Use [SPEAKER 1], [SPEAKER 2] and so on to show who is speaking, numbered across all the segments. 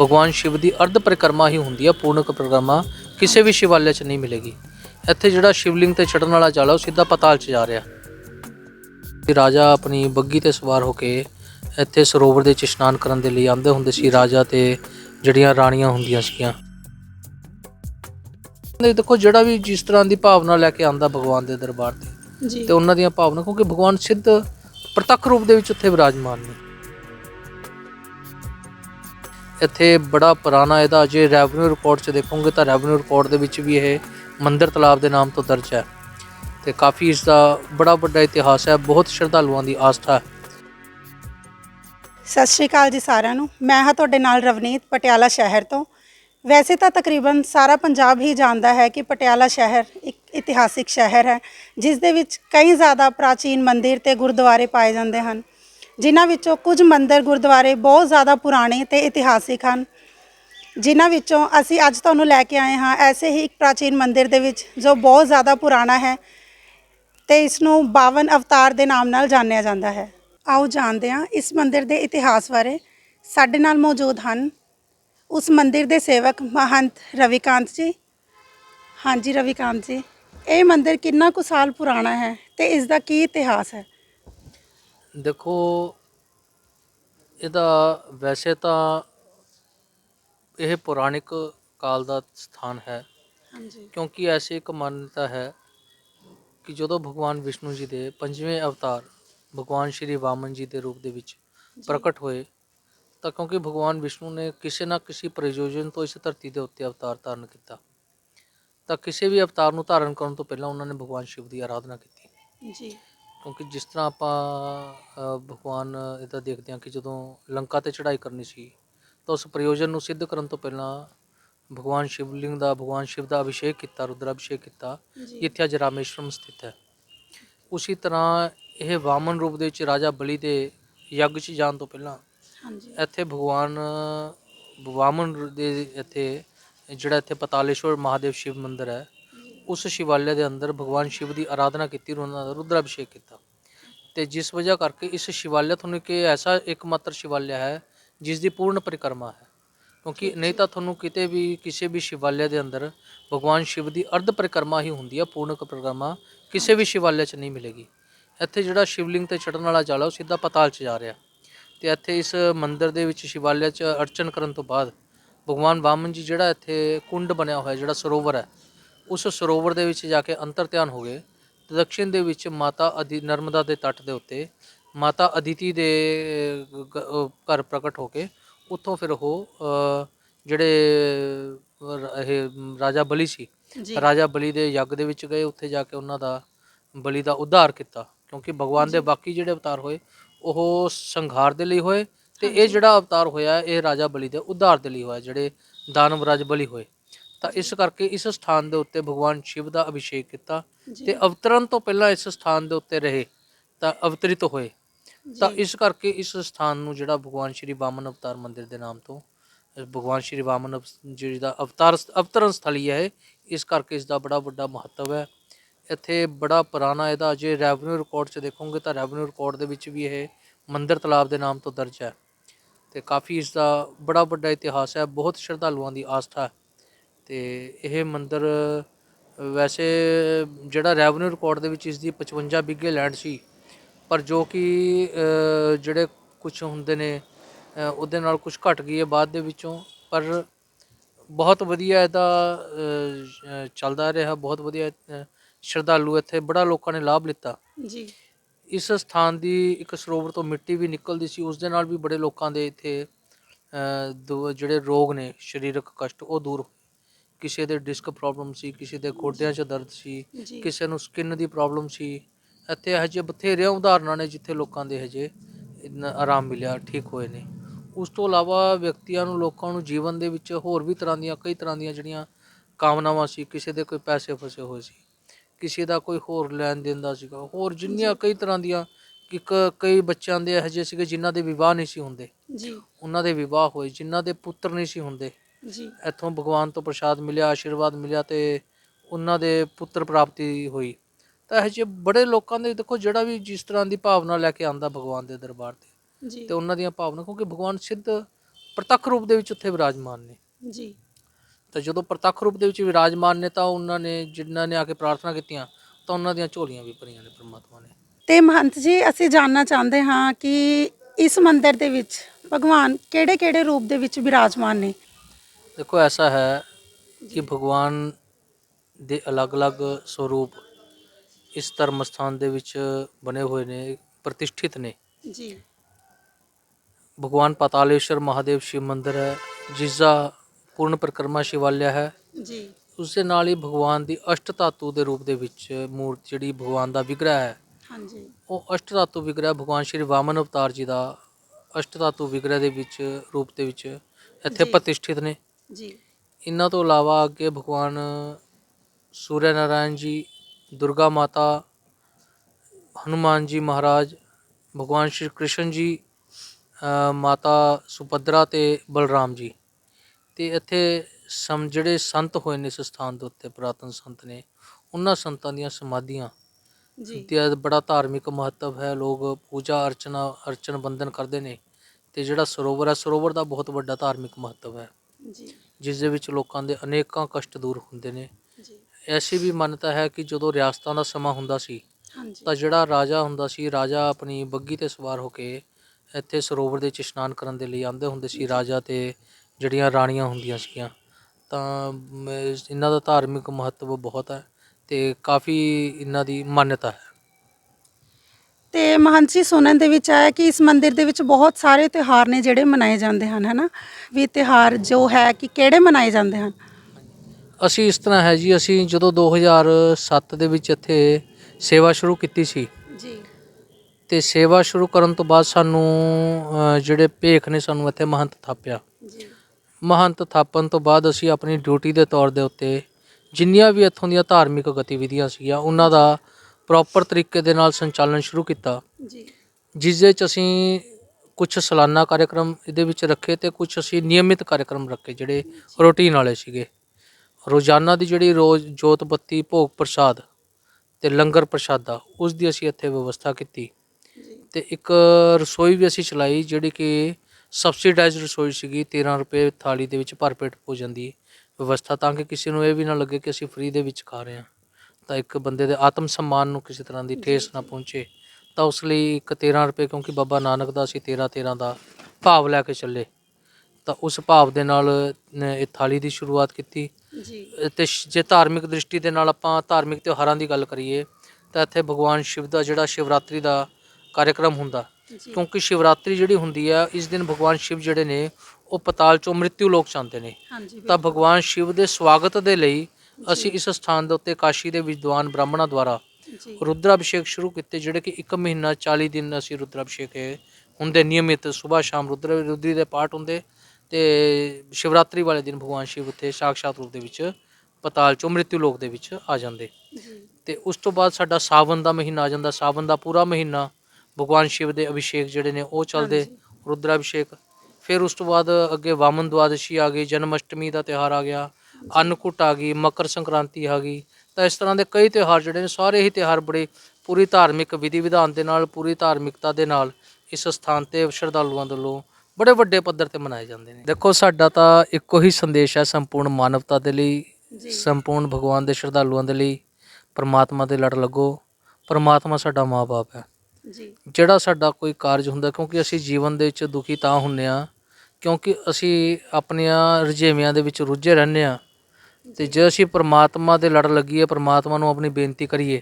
[SPEAKER 1] ਭਗਵਾਨ ਸ਼ਿਵ ਦੀ ਅਰਧ ਪਰਿਕਰਮਾ ਹੀ ਹੁੰਦੀ ਹੈ ਪੂਰਨਕ ਪਰਿਕਰਮਾ ਕਿਸੇ ਵੀ ਸ਼ਿਵਾਲਿਆ 'ਚ ਨਹੀਂ ਮਿਲੇਗੀ। ਇੱਥੇ ਜਿਹੜਾ ਸ਼ਿਵਲਿੰਗ ਤੇ ਚੜਨ ਵਾਲਾ ਜਲ ਉਹ ਸਿੱਧਾ ਪਤਾਲ 'ਚ ਜਾ ਰਿਹਾ। ਤੇ ਰਾਜਾ ਆਪਣੀ ਬੱਗੀ ਤੇ ਸਵਾਰ ਹੋ ਕੇ ਇੱਥੇ ਸਰੋਵਰ ਦੇ ਵਿੱਚ ਇਸ਼ਨਾਨ ਕਰਨ ਦੇ ਲਈ ਆਉਂਦੇ ਹੁੰਦੇ ਸੀ। ਰਾਜਾ ਤੇ ਜਿਹੜੀਆਂ ਰਾਣੀਆਂ ਹੁੰਦੀਆਂ ਸੀਗੀਆਂ। ਇਹ ਦੇਖੋ ਜਿਹੜਾ ਵੀ ਜਿਸ ਤਰ੍ਹਾਂ ਦੀ ਭਾਵਨਾ ਲੈ ਕੇ ਆਂਦਾ ਭਗਵਾਨ ਦੇ ਦਰਬਾਰ ਤੇ
[SPEAKER 2] ਜੀ।
[SPEAKER 1] ਤੇ ਉਹਨਾਂ ਦੀਆਂ ਭਾਵਨਾ ਕਿਉਂਕਿ ਭਗਵਾਨ ਸਿੱਧ ਪ੍ਰਤੱਖ ਰੂਪ ਦੇ ਵਿੱਚ ਉੱਥੇ ਵਿਰਾਜਮਾਨ ਨੇ। ਇੱਥੇ ਬੜਾ ਪੁਰਾਣਾ ਇਹਦਾ, ਜੇ ਰੈਵਨਿਊ ਰਿਕਾਰਡ 'ਚ ਦੇਖੋਗੇ ਤਾਂ ਰੈਵਨਿਊ ਰਿਕਾਰਡ ਦੇ ਵਿੱਚ ਵੀ ਇਹ ਮੰਦਰ ਤਲਾਬ ਦੇ ਨਾਮ ਤੋਂ ਦਰਜ ਹੈ। ਤੇ ਕਾਫੀ ਇਸ ਦਾ ਬੜਾ ਵੱਡਾ ਇਤਿਹਾਸ ਹੈ, ਬਹੁਤ ਸ਼ਰਧਾਲੂਆਂ ਦੀ ਆਸਥਾ ਹੈ।
[SPEAKER 2] ਸਤਿ ਸ਼੍ਰੀ ਅਕਾਲ ਜੀ ਸਾਰਿਆਂ ਨੂੰ। ਮੈਂ ਹਾਂ ਤੁਹਾਡੇ ਨਾਲ ਰਵਨੀਤ, ਪਟਿਆਲਾ ਸ਼ਹਿਰ ਤੋਂ। ਵੈਸੇ ਤਾਂ ਤਕਰੀਬਨ ਸਾਰਾ ਪੰਜਾਬ ਹੀ ਜਾਣਦਾ ਹੈ ਕਿ ਪਟਿਆਲਾ ਸ਼ਹਿਰ ਇੱਕ ਇਤਿਹਾਸਿਕ ਸ਼ਹਿਰ ਹੈ, ਜਿਸ ਦੇ ਵਿੱਚ ਕਈ ਜ਼ਿਆਦਾ ਪ੍ਰਾਚੀਨ ਮੰਦਿਰ ਤੇ ਗੁਰਦੁਆਰੇ ਪਾਏ ਜਾਂਦੇ ਹਨ। ਜਿਨ੍ਹਾਂ ਵਿੱਚੋਂ ਕੁਝ ਮੰਦਿਰ ਗੁਰਦੁਆਰੇ ਬਹੁਤ ਜ਼ਿਆਦਾ ਪੁਰਾਣੇ ਤੇ ਇਤਿਹਾਸਿਕ ਹਨ। ਜਿਨ੍ਹਾਂ ਵਿੱਚੋਂ ਅਸੀਂ ਅੱਜ ਤੁਹਾਨੂੰ ਲੈ ਕੇ ਆਏ ਹਾਂ, ਐਸੇ ਹੀ ਇੱਕ ਪ੍ਰਾਚੀਨ ਮੰਦਿਰ ਦੇ ਵਿੱਚ ਜੋ ਬਹੁਤ ਜ਼ਿਆਦਾ ਪੁਰਾਣਾ ਹੈ ਤੇ ਇਸ ਨੂੰ 52 ਅਵਤਾਰ ਦੇ ਨਾਮ ਨਾਲ ਜਾਣਿਆ ਜਾਂਦਾ ਹੈ। ਆਓ ਜਾਣਦੇ ਹਾਂ ਇਸ ਮੰਦਿਰ ਦੇ ਇਤਿਹਾਸ ਬਾਰੇ। ਸਾਡੇ ਨਾਲ ਮੌਜੂਦ ਹਨ ਉਸ ਮੰਦਿਰ ਦੇ ਸੇਵਕ ਮਹੰਤ ਰਵਿਕਾਂਤ ਜੀ। ਹਾਂਜੀ ਰਵਿਕਾਂਤ ਜੀ, ਇਹ ਮੰਦਿਰ ਕਿੰਨਾ ਕੁ ਸਾਲ ਪੁਰਾਣਾ ਹੈ ਤੇ ਇਸ ਦਾ ਕੀ ਇਤਿਹਾਸ ਹੈ?
[SPEAKER 1] ਦੇਖੋ ਇਹਦਾ ਵੈਸੇ ਤਾਂ ਇਹ ਪੁਰਾਣਿਕ ਕਾਲ ਦਾ ਸਥਾਨ ਹੈ।
[SPEAKER 2] ਹਾਂਜੀ।
[SPEAKER 1] ਕਿਉਂਕਿ ਐਸੀ ਇੱਕ ਮਾਨਤਾ ਹੈ ਕਿ ਜਦੋਂ ਭਗਵਾਨ ਵਿਸ਼ਨੂੰ ਜੀ ਦੇ ਪੰਜਵੇਂ ਅਵਤਾਰ ਭਗਵਾਨ ਸ਼੍ਰੀ ਵਾਮਨ ਜੀ ਦੇ ਰੂਪ ਦੇ ਵਿੱਚ ਪ੍ਰਗਟ ਹੋਏ ਤਾਂ ਕਿਉਂਕਿ ਭਗਵਾਨ ਵਿਸ਼ਨੂੰ ਨੇ ਕਿਸੇ ਨਾ ਕਿਸੇ ਪ੍ਰਯੋਜਨ ਤੋਂ ਇਸ ਧਰਤੀ ਦੇ ਉੱਤੇ ਅਵਤਾਰ ਧਾਰਨ ਕੀਤਾ ਤਾਂ ਕਿਸੇ ਵੀ ਅਵਤਾਰ ਨੂੰ ਧਾਰਨ ਕਰਨ ਤੋਂ ਪਹਿਲਾਂ ਉਹਨਾਂ ਨੇ ਭਗਵਾਨ ਸ਼ਿਵ ਦੀ ਆਰਾਧਨਾ ਕੀਤੀ।
[SPEAKER 2] ਜੀ।
[SPEAKER 1] ਕਿਉਂਕਿ ਜਿਸ ਤਰ੍ਹਾਂ ਆਪਾਂ ਭਗਵਾਨ ਇਹਦਾ ਦੇਖਦੇ ਹਾਂ ਕਿ ਜਦੋਂ ਲੰਕਾ ਤੇ ਚੜ੍ਹਾਈ ਕਰਨੀ ਸੀ ਤਾਂ ਉਸ ਪ੍ਰਯੋਜਨ ਨੂੰ ਸਿੱਧ ਕਰਨ ਤੋਂ ਪਹਿਲਾਂ ਭਗਵਾਨ ਸ਼ਿਵਲਿੰਗ ਦਾ ਭਗਵਾਨ ਸ਼ਿਵ ਦਾ ਅਭਿਸ਼ੇਕ ਕੀਤਾ ਰੁਦਰਾਭਿਸ਼ੇਕ ਕੀਤਾ
[SPEAKER 2] ਜੀ।
[SPEAKER 1] ਜਿੱਥੇ ਅੱਜ ਰਾਮੇਸ਼ਵਰਮ ਸਥਿਤ ਹੈ। ਉਸੇ ਤਰ੍ਹਾਂ ਇਹ ਵਾਮਨ ਰੂਪ ਦੇ ਵਿੱਚ ਰਾਜਾ ਬਲੀ ਦੇ ਯੱਗ 'ਚ ਜਾਣ ਤੋਂ ਪਹਿਲਾਂ
[SPEAKER 2] ਹਾਂਜੀ।
[SPEAKER 1] ਇੱਥੇ ਭਗਵਾਨ ਵਾਮਨ ਦੇ ਇੱਥੇ ਜਿਹੜਾ ਇੱਥੇ ਪਤਾਲੇਸ਼ਵਰ ਮਹਾਦੇਵ ਸ਼ਿਵ ਮੰਦਿਰ ਹੈ ਉਸ ਸ਼ਿਵਾਲਿਆ ਦੇ ਅੰਦਰ ਭਗਵਾਨ ਸ਼ਿਵ ਦੀ ਆਰਾਧਨਾ ਕੀਤੀ ਉਹਨਾਂ ਦਾ ਰੁਦਰ ਅਭਿਸ਼ੇਕ ਕੀਤਾ। ਤੇ ਜਿਸ ਵਜ੍ਹਾ ਕਰਕੇ ਇਸ ਸ਼ਿਵਾਲਿਆ ਤੁਹਾਨੂੰ ਕਿ ਐਸਾ ਇੱਕਮਾਤਰ ਸ਼ਿਵਾਲਿਆ ਹੈ ਜਿਸ ਦੀ ਪੂਰਨ ਪਰਿਕਰਮਾ ਹੈ। ਕਿਉਂਕਿ ਨਹੀਂ ਤਾਂ ਤੁਹਾਨੂੰ ਕਿਤੇ ਵੀ ਕਿਸੇ ਵੀ ਸ਼ਿਵਾਲਿਆ ਦੇ ਅੰਦਰ ਭਗਵਾਨ ਸ਼ਿਵ ਦੀ ਅਰਧ ਪਰਿਕਰਮਾ ਹੀ ਹੁੰਦੀ ਹੈ ਪੂਰਨ ਪਰਿਕਰਮਾ ਕਿਸੇ ਵੀ ਸ਼ਿਵਾਲਿਆ 'ਚ ਨਹੀਂ ਮਿਲੇਗੀ। ਇੱਥੇ ਜਿਹੜਾ ਸ਼ਿਵਲਿੰਗ ਤੇ ਚੜਨ ਵਾਲਾ ਜਾਲਾ ਉਹ ਸਿੱਧਾ ਪਤਾਲ 'ਚ ਜਾ ਰਿਹਾ। ਤੇ ਇੱਥੇ ਇਸ ਮੰਦਿਰ ਦੇ ਵਿੱਚ ਸ਼ਿਵਾਲਿਆ 'ਚ ਅਰਚਨ ਕਰਨ ਤੋਂ ਬਾਅਦ ਭਗਵਾਨ ਵਾਮਨ ਜੀ ਜਿਹੜਾ ਇੱਥੇ ਕੁੰਡ ਬਣਿਆ ਹੋਇਆ, ਜਿਹੜਾ ਸਰੋਵਰ ਹੈ ਉਸ ਸਰੋਵਰ ਦੇ ਵਿੱਚ ਜਾ ਕੇ ਅੰਤਰ ਧਿਆਨ ਹੋ ਗਏ ਤੇ ਦਕਸ਼ਿਣ ਦੇ ਵਿੱਚ ਮਾਤਾ ਅਦੀ ਨਰਮਦਾ ਦੇ ਤੱਟ ਦੇ ਉੱਤੇ ਮਾਤਾ ਅਦਿਤੀ ਦੇ ਘਰ ਪ੍ਰਗਟ ਹੋ ਕੇ ਉੱਥੋਂ ਫਿਰ ਉਹ ਜਿਹੜੇ ਇਹ ਰਾਜਾ ਬਲੀ ਸੀ ਰਾਜਾ ਬਲੀ ਦੇ ਯੱਗ ਦੇ ਵਿੱਚ ਗਏ ਉੱਥੇ ਜਾ ਕੇ ਉਹਨਾਂ ਦਾ ਬਲੀ ਦਾ ਉଦ୍ਧਾਰ ਕੀਤਾ ਕਿਉਂਕਿ ਭਗਵਾਨ ਦੇ ਬਾਕੀ ਜਿਹੜੇ ਅਵਤਾਰ ਹੋਏ ਉਹ ਸੰਘਾਰ ਦੇ ਲਈ ਹੋਏ ਤੇ ਇਹ ਜਿਹੜਾ ਅਵਤਾਰ ਹੋਇਆ ਇਹ ਰਾਜਾ ਬਲੀ ਦੇ ਉଦ୍ਧਾਰ ਦੇ ਲਈ ਹੋਇਆ ਜਿਹੜੇ ਦਾਨਵ ਰਾਜ ਬਲੀ ਹੋਏ। ਤਾਂ ਇਸ ਕਰਕੇ ਇਸ ਸਥਾਨ ਦੇ ਉੱਤੇ ਭਗਵਾਨ ਸ਼ਿਵ ਦਾ ਅਭਿਸ਼ੇਕ ਕੀਤਾ
[SPEAKER 2] ਜੀ।
[SPEAKER 1] ਤੇ ਅਵਤਰਨ ਤੋਂ ਪਹਿਲਾਂ ਇਸ ਸਥਾਨ ਦੇ ਉੱਤੇ ਰਹੇ ਤਾਂ ਅਵਤਰਿਤ ਹੋਏ। ਤਾਂ
[SPEAKER 2] ਜੀ।
[SPEAKER 1] ਇਸ ਕਰਕੇ ਇਸ ਸਥਾਨ ਨੂੰ ਜਿਹੜਾ ਭਗਵਾਨ ਸ਼੍ਰੀ ਵਾਮਨ ਅਵਤਾਰ ਮੰਦਿਰ ਦੇ ਨਾਮ ਤੋਂ ਭਗਵਾਨ ਸ਼੍ਰੀ ਵਾਮਨ ਜਿਹੜੀ ਦਾ ਅਵਤਾਰ ਅਵਤਰਨ ਸਥਲੀ ਹੈ ਇਸ ਕਰਕੇ ਇਸ ਦਾ ਬੜਾ ਵੱਡਾ ਮਹੱਤਵ ਹੈ। ਇੱਥੇ ਬੜਾ ਪੁਰਾਣਾ ਇਹਦਾ ਜੇ ਰੈਵਨਿਊ ਰਿਕਾਰਡ 'ਚ ਦੇਖੋਗੇ ਤਾਂ ਰੈਵਨਿਊ ਰਿਕਾਰਡ ਦੇ ਵਿੱਚ ਵੀ ਇਹ ਮੰਦਿਰ ਤਲਾਬ ਦੇ ਨਾਮ ਤੋਂ ਦਰਜ ਹੈ। ਤੇ ਕਾਫੀ ਇਸ ਦਾ ਬੜਾ ਵੱਡਾ ਇਤਿਹਾਸ ਹੈ ਬਹੁਤ ਸ਼ਰਧਾਲੂਆਂ ਦੀ ਆਸਥਾ ਹੈ। ਤੇ ਇਹ ਮੰਦਿਰ ਵੈਸੇ ਜਿਹੜਾ ਰੈਵਨਿਊ ਰਿਕਾਰਡ ਦੇ ਵਿੱਚ ਇਸ ਦੀ 55 ਬਿੱਗੇ ਲੈਂਡ ਸੀ ਪਰ ਜੋ ਕਿ ਜਿਹੜੇ ਕੁਝ ਹੁੰਦੇ ਨੇ ਉਹਦੇ ਨਾਲ ਕੁਝ ਘਟ ਗਈ ਹੈ ਬਾਅਦ ਦੇ ਵਿੱਚੋਂ ਪਰ ਬਹੁਤ ਵਧੀਆ ਇਹਦਾ ਚੱਲਦਾ ਰਿਹਾ ਬਹੁਤ ਵਧੀਆ ਸ਼ਰਧਾਲੂ ਇੱਥੇ ਬੜਾ ਲੋਕਾਂ ਨੇ ਲਾਭ ਲਿੱਤਾ।
[SPEAKER 2] ਜੀ।
[SPEAKER 1] ਇਸ ਸਥਾਨ ਦੀ ਇੱਕ ਸਰੋਵਰ ਤੋਂ ਮਿੱਟੀ ਵੀ ਨਿਕਲਦੀ ਸੀ ਉਸ ਦੇ ਨਾਲ ਵੀ ਬੜੇ ਲੋਕਾਂ ਦੇ ਇੱਥੇ ਜਿਹੜੇ ਰੋਗ ਨੇ ਸਰੀਰਕ ਕਸ਼ਟ ਉਹ ਦੂਰ ਹੋਏ ਕਿਸੇ ਦੇ ਡਿਸਕ ਪ੍ਰੋਬਲਮ ਸੀ ਕਿਸੇ ਦੇ ਗੋਡਿਆਂ 'ਚ ਦਰਦ ਸੀ
[SPEAKER 2] ਜੀ।
[SPEAKER 1] ਕਿਸੇ ਨੂੰ ਸਕਿਨ ਦੀ ਪ੍ਰੋਬਲਮ ਸੀ। ਇੱਥੇ ਹਜੇ ਬਥੇਰੇ ਉਦਾਹਰਨਾਂ ਨੇ ਜਿੱਥੇ ਲੋਕਾਂ ਦੇ ਹਜੇ ਇੰਨਾ ਆਰਾਮ ਮਿਲਿਆ ਠੀਕ ਹੋਏ ਨੇ। ਉਸ ਤੋਂ ਇਲਾਵਾ ਵਿਅਕਤੀਆਂ ਨੂੰ ਲੋਕਾਂ ਨੂੰ ਜੀਵਨ ਦੇ ਵਿੱਚ ਹੋਰ ਵੀ ਤਰ੍ਹਾਂ ਦੀਆਂ ਕਈ ਤਰ੍ਹਾਂ ਦੀਆਂ ਜਿਹੜੀਆਂ ਕਾਮਨਾਵਾਂ ਸੀ ਕਿਸੇ ਦੇ ਕੋਈ ਪੈਸੇ ਫਸੇ ਹੋਏ ਸੀ ਕਿਸੇ ਦਾ ਕੋਈ ਹੋਰ ਲੈਣ ਦੇਣ ਦਾ ਸੀਗਾ ਹੋਰ ਜਿੰਨੀਆਂ ਕਈ ਤਰ੍ਹਾਂ ਦੀਆਂ ਇੱਕ ਕਈ ਬੱਚਿਆਂ ਦੇ ਹਜੇ ਸੀਗੇ ਜਿਨ੍ਹਾਂ ਦੇ ਵਿਵਾਹ ਨਹੀਂ ਸੀ ਹੁੰਦੇ।
[SPEAKER 2] ਜੀ।
[SPEAKER 1] ਉਹਨਾਂ ਦੇ ਵਿਵਾਹ ਹੋਏ ਜਿਨ੍ਹਾਂ ਦੇ ਪੁੱਤਰ ਨਹੀਂ ਸੀ ਹੁੰਦੇ।
[SPEAKER 2] ਜੀ।
[SPEAKER 1] ਇੱਥੋਂ ਭਗਵਾਨ ਤੋਂ ਪ੍ਰਸ਼ਾਦ ਮਿਲਿਆ ਆਸ਼ੀਰਵਾਦ ਮਿਲਿਆ ਤੇ ਉਹਨਾਂ ਦੇ ਪੁੱਤਰ ਪ੍ਰਾਪਤੀ ਹੋਈ। ਤਾਂ ਇਹ ਜਿਹੇ ਬੜੇ ਲੋਕਾਂ ਦੇ ਦੇਖੋ ਜਿਹੜਾ ਵੀ ਜਿਸ ਤਰ੍ਹਾਂ ਦੀ ਭਾਵਨਾ ਲੈ ਕੇ ਆਂਦਾ ਭਗਵਾਨ ਦੇ ਦਰਬਾਰ ਤੇ।
[SPEAKER 2] ਜੀ।
[SPEAKER 1] ਤੇ ਉਹਨਾਂ ਦੀਆਂ ਭਾਵਨਾ ਕਿਉਂਕਿ ਭਗਵਾਨ ਸਿੱਧ ਪ੍ਰਤੱਖ ਰੂਪ ਦੇ ਵਿੱਚ ਉੱਥੇ ਵਿਰਾਜਮਾਨ ਨੇ।
[SPEAKER 2] ਜੀ।
[SPEAKER 1] ਤਾਂ ਜਦੋਂ ਪ੍ਰਤੱਖ ਰੂਪ ਦੇ ਵਿੱਚ ਵਿਰਾਜਮਾਨ ਨੇ ਤਾਂ ਉਹਨਾਂ ਨੇ ਜਿਨ੍ਹਾਂ ਨੇ ਆ ਕੇ ਪ੍ਰਾਰਥਨਾ ਕੀਤੀਆਂ ਤਾਂ ਉਹਨਾਂ ਦੀਆਂ ਝੋਲੀਆਂ ਵੀ ਭਰੀਆਂ ਨੇ ਪ੍ਰਮਾਤਮਾ ਨੇ।
[SPEAKER 2] ਤੇ ਮਹੰਤ ਜੀ ਅਸੀਂ ਜਾਣਨਾ ਚਾਹੁੰਦੇ ਹਾਂ ਕਿ ਇਸ ਮੰਦਿਰ ਦੇ ਵਿੱਚ ਭਗਵਾਨ ਕਿਹੜੇ-ਕਿਹੜੇ ਰੂਪ ਦੇ ਵਿੱਚ ਵਿਰਾਜਮਾਨ ਨੇ?
[SPEAKER 1] ਦੇਖੋ ਐਸਾ ਹੈ ਕਿ ਭਗਵਾਨ ਦੇ ਅਲੱਗ-ਅਲੱਗ ਸਰੂਪ ਇਸ ਧਰਮ ਸਥਾਨ ਦੇ ਵਿੱਚ ਬਣੇ ਹੋਏ ਨੇ ਪ੍ਰਤਿਸ਼ਠਿਤ ਨੇ।
[SPEAKER 2] ਜੀ।
[SPEAKER 1] ਭਗਵਾਨ ਪਾਤਾਲੇਸ਼ਵਰ ਮਹਾਦੇਵ ਸ਼ਿਵ ਮੰਦਿਰ ਹੈ ਜਿਸ ਦਾ ਪੂਰਨ ਪਰਿਕਰਮਾ ਸ਼ਿਵਾਲਿਆ ਹੈ।
[SPEAKER 2] ਜੀ।
[SPEAKER 1] ਉਸ ਦੇ ਨਾਲ ਹੀ ਭਗਵਾਨ ਦੀ ਅਸ਼ਟ ਧਾਤੂ ਦੇ ਰੂਪ ਦੇ ਵਿੱਚ ਮੂਰਤੀ ਜਿਹੜੀ ਭਗਵਾਨ ਦਾ ਵਿਗ੍ਰਹ ਹੈ
[SPEAKER 2] ਹਾਂਜੀ।
[SPEAKER 1] ਉਹ ਅਸ਼ਟ ਧਾਤੂ ਵਿਗ੍ਰਹ ਭਗਵਾਨ ਸ਼੍ਰੀ ਵਾਮਨ ਅਵਤਾਰ ਜੀ ਦਾ ਅਸ਼ਟ ਧਾਤੂ ਵਿਗ੍ਰਹ ਦੇ ਵਿੱਚ ਰੂਪ ਦੇ ਵਿੱਚ ਇੱਥੇ
[SPEAKER 2] ਜੀ।
[SPEAKER 1] ਪ੍ਰਤਿਸ਼ਠਿਤ ਨੇ।
[SPEAKER 2] ਜੀ।
[SPEAKER 1] ਇਹਨਾਂ ਤੋਂ ਇਲਾਵਾ ਅੱਗੇ ਭਗਵਾਨ ਸੂਰਯ ਨਾਰਾਇਣ ਜੀ ਦੁਰਗਾ ਮਾਤਾ ਹਨੂਮਾਨ ਜੀ ਮਹਾਰਾਜ ਭਗਵਾਨ ਸ਼੍ਰੀ ਕ੍ਰਿਸ਼ਨ ਜੀ ਮਾਤਾ ਸੁਭਦਰਾ ਤੇ ਬਲਰਾਮ ਜੀ। ਤੇ ਇੱਥੇ ਸਮ ਜਿਹੜੇ ਸੰਤ ਹੋਏ ਨੇ ਇਸ ਸਥਾਨ ਦੇ ਉੱਤੇ ਪੁਰਾਤਨ ਸੰਤ ਨੇ ਉਹਨਾਂ ਸੰਤਾਂ ਦੀਆਂ ਸਮਾਧੀਆਂ
[SPEAKER 2] ਜੀ।
[SPEAKER 1] ਤੇ ਬੜਾ ਧਾਰਮਿਕ ਮਹੱਤਵ ਹੈ। ਲੋਕ ਪੂਜਾ ਅਰਚਨਾ ਅਰਚਨ ਬੰਦਨ ਕਰਦੇ ਨੇ ਤੇ ਜਿਹੜਾ ਸਰੋਵਰ ਹੈ ਸਰੋਵਰ ਦਾ ਬਹੁਤ ਵੱਡਾ ਧਾਰਮਿਕ ਮਹੱਤਵ ਹੈ।
[SPEAKER 2] ਜੀ।
[SPEAKER 1] ਜਿਸ ਦੇ ਵਿੱਚ ਲੋਕਾਂ ਦੇ ਅਨੇਕਾਂ ਕਸ਼ਟ ਦੂਰ ਹੁੰਦੇ ਨੇ।
[SPEAKER 2] ਜੀ।
[SPEAKER 1] ਐਸੀ ਵੀ ਮਾਨਤਾ ਹੈ ਕਿ ਜਦੋਂ ਰਿਆਸਤਾਂ ਦਾ ਸਮਾਂ ਹੁੰਦਾ ਸੀ
[SPEAKER 2] ਹਾਂਜੀ।
[SPEAKER 1] ਤਾਂ ਜਿਹੜਾ ਰਾਜਾ ਹੁੰਦਾ ਸੀ ਰਾਜਾ ਆਪਣੀ ਬੱਗੀ ਤੇ ਸਵਾਰ ਹੋ ਕੇ ਇੱਥੇ ਸਰੋਵਰ ਦੇ ਵਿੱਚ ਇਸ਼ਨਾਨ ਕਰਨ ਦੇ ਲਈ ਆਉਂਦੇ ਹੁੰਦੇ ਸੀ। ਰਾਜਾ ਤੇ ਜਿਹੜੀਆਂ ਰਾਣੀਆਂ ਹੁੰਦੀਆਂ ਸੀਗੀਆਂ ਤਾਂ ਮ, ਇਹਨਾਂ ਦਾ ਧਾਰਮਿਕ ਮਹੱਤਵ ਬਹੁਤ ਹੈ ਤੇ ਕਾਫੀ ਇਹਨਾਂ ਦੀ ਮਾਨਤਾ ਹੈ।
[SPEAKER 2] ਤੇ ਮਹੰਤ ਜੀ ਸੁਣਨ ਦੇ ਵਿੱਚ ਆਇਆ ਕਿ ਇਸ ਮੰਦਿਰ ਦੇ ਵਿੱਚ ਬਹੁਤ ਸਾਰੇ ਤਿਉਹਾਰ ਨੇ ਜਿਹੜੇ ਮਨਾਏ ਜਾਂਦੇ ਹਨ ਹਨਾ? ਵੀ ਤਿਉਹਾਰ ਜੋ ਹੈ ਕਿ ਕਿਹੜੇ ਮਨਾਏ ਜਾਂਦੇ ਹਨ?
[SPEAKER 1] ਅਸੀਂ ਇਸ ਤਰ੍ਹਾਂ ਹੈ ਜੀ ਅਸੀਂ ਜਦੋਂ 2007 ਦੇ ਵਿੱਚ ਇੱਥੇ ਸੇਵਾ ਸ਼ੁਰੂ ਕੀਤੀ ਸੀ
[SPEAKER 2] ਜੀ।
[SPEAKER 1] ਤੇ ਸੇਵਾ ਸ਼ੁਰੂ ਕਰਨ ਤੋਂ ਬਾਅਦ ਸਾਨੂੰ ਅ, ਜਿਹੜੇ ਭੇਖ ਨੇ ਸਾਨੂੰ ਇੱਥੇ ਮਹੰਤ ਥਾਪਿਆ।
[SPEAKER 2] ਜੀ।
[SPEAKER 1] ਮਹੰਤ ਥਾਪਣ ਤੋਂ ਬਾਅਦ ਅਸੀਂ ਆਪਣੀ ਡਿਊਟੀ ਦੇ ਤੌਰ ਦੇ ਉੱਤੇ ਜਿੰਨੀਆਂ ਵੀ ਇੱਥੋਂ ਦੀਆਂ ਧਾਰਮਿਕ ਗਤੀਵਿਧੀਆਂ ਸੀਗੀਆਂ ਉਹਨਾਂ ਦਾ ਪ੍ਰੋਪਰ ਤਰੀਕੇ ਦੇ ਨਾਲ ਸੰਚਾਲਨ ਸ਼ੁਰੂ ਕੀਤਾ।
[SPEAKER 2] ਜੀ।
[SPEAKER 1] ਜਿਸ ਦੇ ਵਿੱਚ ਅਸੀਂ ਕੁਝ ਸਾਲਾਨਾ ਕਾਰਜਕ੍ਰਮ ਇਹਦੇ ਵਿੱਚ ਰੱਖੇ ਤੇ ਕੁਝ ਅਸੀਂ ਨਿਯਮਿਤ ਕਾਰਜਕ੍ਰਮ ਰੱਖੇ ਜਿਹੜੇ ਰੂਟੀਨ ਵਾਲੇ ਸੀਗੇ। ਰੋਜ਼ਾਨਾ ਦੀ ਜਿਹੜੀ ਰੋਜ਼ ਜੋਤ ਬੱਤੀ ਭੋਗ ਪ੍ਰਸਾਦ ਤੇ ਲੰਗਰ ਪ੍ਰਸ਼ਾਦਾ ਉਸ ਦੀ ਅਸੀਂ ਇੱਥੇ ਵਿਵਸਥਾ ਕੀਤੀ। ਤੇ ਇੱਕ ਰਸੋਈ ਵੀ ਅਸੀਂ ਚਲਾਈ ਜਿਹੜੀ ਕਿ ਸਬਸਿਡਾਈਜ਼ਡ ਰਸੋਈ ਸੀਗੀ 13 ਰੁਪਏ ਥਾਲੀ ਦੇ ਵਿੱਚ ਭਰ ਪੇਟ ਭੋਜਨ ਦੀ ਵਿਵਸਥਾ ਤਾਂ ਕਿ ਕਿਸੇ ਨੂੰ ਇਹ ਵੀ ਨਾ ਲੱਗੇ ਕਿ ਅਸੀਂ ਫ੍ਰੀ ਦੇ ਵਿੱਚ ਖਾ ਰਹੇ ਹਾਂ। ਤਾਂ ਇੱਕ ਬੰਦੇ ਦੇ ਆਤਮ ਸਨਮਾਨ ਨੂੰ ਕਿਸੇ ਤਰ੍ਹਾਂ ਦੀ ਠੇਸ ਨਾ ਪਹੁੰਚੇ ਤਾਂ ਉਸ ਲਈ ਇੱਕ 13 ਰੁਪਏ ਕਿਉਂਕਿ ਬਾਬਾ ਨਾਨਕ ਦਾ ਅਸੀਂ 13 13 ਦਾ ਭਾਵ ਲੈ ਕੇ ਚੱਲੇ। ਤਾਂ ਉਸ ਭਾਵ ਦੇ ਨਾਲ ਇਹ ਥਾਲੀ ਦੀ ਸ਼ੁਰੂਆਤ ਕੀਤੀ।
[SPEAKER 2] ਜੀ।
[SPEAKER 1] ਤੇ ਸ਼- ਜੇ ਧਾਰਮਿਕ ਦ੍ਰਿਸ਼ਟੀ ਦੇ ਨਾਲ ਆਪਾਂ ਧਾਰਮਿਕ ਤਿਉਹਾਰਾਂ ਦੀ ਗੱਲ ਕਰੀਏ ਤਾਂ ਇੱਥੇ ਭਗਵਾਨ ਸ਼ਿਵ ਦਾ ਜਿਹੜਾ ਸ਼ਿਵਰਾਤਰੀ ਦਾ ਕਾਰਜਕ੍ਰਮ ਹੁੰਦਾ ਕਿਉਂਕਿ ਸ਼ਿਵਰਾਤਰੀ ਜਿਹੜੀ ਹੁੰਦੀ ਆ ਇਸ ਦਿਨ ਭਗਵਾਨ ਸ਼ਿਵ ਜਿਹੜੇ ਨੇ ਉਹ ਪਤਾਲ ਚੋਂ ਮ੍ਰਿਤਿੂ ਲੋਕ ਚਾਹੁੰਦੇ ਨੇ। ਤਾਂ ਭਗਵਾਨ ਸ਼ਿਵ ਦੇ ਸਵਾਗਤ ਦੇ ਲਈ ਅਸੀਂ ਇਸ ਸਥਾਨ ਦੇ ਉੱਤੇ ਕਾਸ਼ੀ ਦੇ ਵਿਦਵਾਨ ਬ੍ਰਾਹਮਣਾਂ ਦੁਆਰਾ
[SPEAKER 2] ਜੀ।
[SPEAKER 1] ਰੁਦਰਾਭਿਸ਼ੇਕ ਸ਼ੁਰੂ ਕੀਤੇ ਜਿਹੜੇ ਕਿ ਇੱਕ ਮਹੀਨਾ 40 ਦਿਨ ਅਸੀਂ ਰੁਦਰਾਭਿਸ਼ੇਕ ਇਹ ਹੁੰਦੇ ਨਿਯਮਿਤ ਸਵੇਰ ਸ਼ਾਮ ਰੁਦਰ ਰੁਦਰੀ ਦੇ ਪਾਠ ਹੁੰਦੇ ਤੇ ਸ਼ਿਵਰਾਤਰੀ ਵਾਲੇ ਦਿਨ ਭਗਵਾਨ ਸ਼ਿਵ ਉੱਥੇ ਸਾਖਸ਼ਾਤ ਰੂਪ ਦੇ ਵਿੱਚ ਪਤਾਲ ਚੋਂ ਮ੍ਰਿਤਿੂ ਲੋਕ ਦੇ ਵਿੱਚ ਆ ਜਾਂਦੇ।
[SPEAKER 2] ਜੀ।
[SPEAKER 1] ਤੇ ਉਸ ਤੋਂ ਬਾਅਦ ਸਾਡਾ ਸਾਵਨ ਦਾ ਮਹੀਨਾ ਆ ਜਾਂਦਾ। ਸਾਵਨ ਦਾ ਪੂਰਾ ਮਹੀਨਾ ਭਗਵਾਨ ਸ਼ਿਵ ਦੇ ਅਭਿਸ਼ੇਕ ਜਿਹੜੇ ਨੇ ਉਹ ਚੱਲਦੇ
[SPEAKER 2] ਹਾਂਜੀ।
[SPEAKER 1] ਰੁਦਰਾਭਿਸ਼ੇਕ। ਫਿਰ ਉਸ ਤੋਂ ਬਾਅਦ ਅੱਗੇ ਵਾਮਨ ਦੁਆਦਸ਼ੀ ਆ ਗਈ ਜਨਮ ਅਸ਼ਟਮੀ ਦਾ ਤਿਉਹਾਰ ਆ ਗਿਆ। ਅੰਨਕੂਟ ਆ ਗਈ ਮਕਰ ਸੰਕ੍ਰਾਂਤੀ ਆ ਗਈ। ਤਾਂ ਇਸ ਤਰ੍ਹਾਂ ਦੇ ਕਈ ਤਿਉਹਾਰ ਜਿਹੜੇ ਨੇ ਸਾਰੇ ਹੀ ਤਿਉਹਾਰ ਬੜੇ ਪੂਰੀ ਧਾਰਮਿਕ ਵਿਧੀ ਵਿਧਾਨ ਦੇ ਨਾਲ ਪੂਰੀ ਧਾਰਮਿਕਤਾ ਦੇ ਨਾਲ ਇਸ ਸਥਾਨ ਤੇ ਸ਼ਰਧਾਲੂਆਂ ਵੱਲੋਂ ਬੜੇ ਵੱਡੇ ਪੱਧਰ ਤੇ ਮਨਾਏ ਜਾਂਦੇ ਨੇ। ਦੇਖੋ ਸਾਡਾ ਤਾਂ ਇੱਕੋ ਹੀ ਸੰਦੇਸ਼ ਹੈ ਸੰਪੂਰਨ ਮਾਨਵਤਾ ਦੇ ਲਈ ਸੰਪੂਰਨ ਭਗਵਾਨ ਦੇ ਸ਼ਰਧਾਲੂਆਂ ਦੇ ਲਈ ਪਰਮਾਤਮਾ ਦੇ ਲੜ ਲੱਗੋ ਪਰਮਾਤਮਾ ਸਾਡਾ ਮਾਪੇ ਹੈ।
[SPEAKER 2] ਜੀ।
[SPEAKER 1] ਜਿਹੜਾ ਸਾਡਾ ਕੋਈ ਕਾਰਜ ਹੁੰਦਾ ਕਿਉਂਕਿ ਅਸੀਂ ਜੀਵਨ ਦੇ ਵਿੱਚ ਦੁਖੀ ਤਾਂ ਹੁੰਨੇ ਆ ਕਿਉਂਕਿ ਅਸੀਂ ਆਪਣੀਆਂ ਰੁਝੇਵਿਆਂ ਦੇ ਵਿੱਚ ਰੁੱਝੇ ਰਹਿੰਦੇ ਆ ਤੇ ਜੇ ਅਸੀਂ ਪਰਮਾਤਮਾ ਦੇ ਲੜ ਲੱਗੀਏ, ਪਰਮਾਤਮਾ ਨੂੰ ਆਪਣੀ ਬੇਨਤੀ ਕਰੀਏ,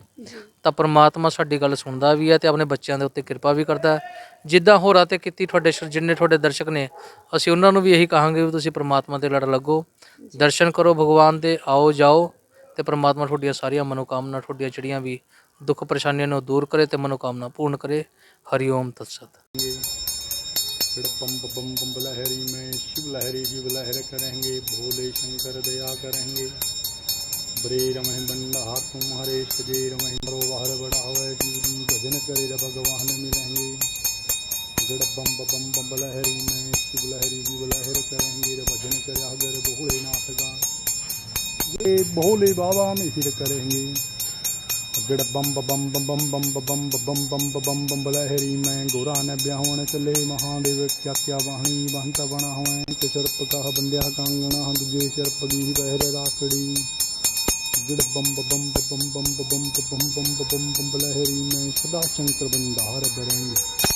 [SPEAKER 1] ਤਾਂ ਪਰਮਾਤਮਾ ਸਾਡੀ ਗੱਲ ਸੁਣਦਾ ਵੀ ਹੈ ਤੇ ਆਪਣੇ ਬੱਚਿਆਂ ਦੇ ਉੱਤੇ ਕਿਰਪਾ ਵੀ ਕਰਦਾ ਹੈ। ਜਿੱਦਾਂ ਹੋਰਾਂ ਤੇ ਕੀਤੀ, ਤੁਹਾਡੇ ਸ਼ਰ, ਜਿੰਨੇ ਤੁਹਾਡੇ ਦਰਸ਼ਕ ਨੇ, ਅਸੀਂ ਉਹਨਾਂ ਨੂੰ ਵੀ ਇਹੀ ਕਹਾਂਗੇ ਵੀ ਤੁਸੀਂ ਪਰਮਾਤਮਾ ਦੇ ਲੜ ਲੱਗੋ। ਦਰਸ਼ਨ ਕਰੋ ਭਗਵਾਨ ਦੇ, ਆਓ ਜਾਓ ਤੇ ਪਰਮਾਤਮਾ ਤੁਹਾਡੀਆਂ ਸਾਰੀਆਂ ਮਨੋਕਾਮਨਾ, ਤੁਹਾਡੀਆਂ ਜਿਹੜੀਆਂ ਵੀ ਦੁੱਖ ਪਰੇਸ਼ਾਨੀਆਂ ਨੂੰ ਦੂਰ ਕਰੇ ਤੇ ਮਨੋਕਾਮਨਾ ਪੂਰਨ ਕਰੇ। ਹਰੀ ਓਮ ਤਤਸਤ।
[SPEAKER 3] बम बम बम लहरी में शिव लहरी शिव लहर करेंगे, भोले शंकर दया करेंगे। बरे रमह बंडा तुम हरे सजे रमह मरो बाहर बढ़ावे शिव जी भजन करे जब भगवान मिलेंगे। गड़ बम बम बम लहरी में शिव लहरी शिव लहर करेंगे, रे भजन करे अगर भोलेनाथ का ये भोले बाबा में फिर करेंगे। ਗਿੜ ਬੰਬ ਬੰਬ ਬੰਬ ਬੰਬ ਬੰਬ ਬੰਬ ਬੰਬ ਬੰਬ ਬੰਬ ਲਹਿਰੀ ਮੈਂ ਗੋਰਾ ਨੇ ਵਿਆਹਣ ਚੱਲੇ ਮਹਾਦੇਵ ਕਿਆ ਕਿਆ ਬਾਣੀ ਬੰਤ ਬਣਾ ਹੋਏ ਕਿ ਸਿਰਪ ਕਹ ਬੰਦਿਆ ਕਾਂਗਣਾ ਦੂਜੇ ਸਿਰਪ ਦੀ ਪਹਿਰੇ ਰਾਖੜੀ ਗਿੜ ਬੰਬ ਬੰਬ ਬੰਬ ਬੰਬ ਬੰਬ ਬੰਬ ਬੰਬ ਬੰਬ ਬੰਬ ਲਹਿਰੀ ਮੈਂ ਸਦਾ ਸ਼ੰਕਰ ਬੰਦਾਰ ਬਰੰਗੇ